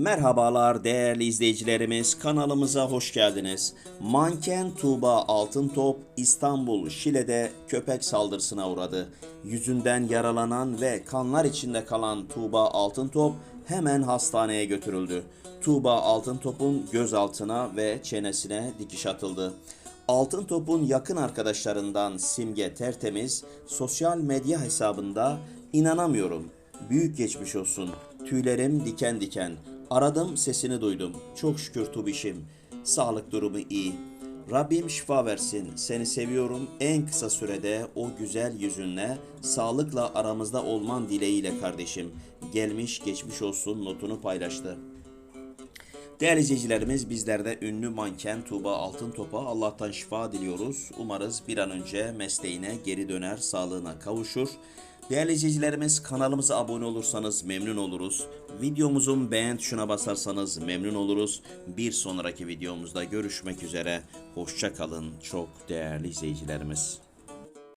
Merhabalar değerli izleyicilerimiz kanalımıza hoş geldiniz. Manken Tuğba Altıntop İstanbul Şile'de köpek saldırısına uğradı. Yüzünden yaralanan ve kanlar içinde kalan Tuğba Altıntop hemen hastaneye götürüldü. Tuğba Altıntop'un gözaltına ve çenesine dikiş atıldı. Altın Top'un yakın arkadaşlarından Simge Tertemiz sosyal medya hesabında inanamıyorum. Büyük geçmiş olsun. Tüylerim diken diken. Aradım sesini duydum. Çok şükür Tubişim. Sağlık durumu iyi. Rabbim şifa versin. Seni seviyorum. En kısa sürede o güzel yüzünle sağlıkla aramızda olman dileğiyle kardeşim. Gelmiş geçmiş olsun notunu paylaştı. Değerli izleyicilerimiz bizler de ünlü manken Tuğba Altıntop'a Allah'tan şifa diliyoruz. Umarız bir an önce mesleğine geri döner, sağlığına kavuşur. Değerli izleyicilerimiz kanalımıza abone olursanız memnun oluruz. Videomuzun beğen tuşuna basarsanız memnun oluruz. Bir sonraki videomuzda görüşmek üzere. Hoşça kalın çok değerli izleyicilerimiz.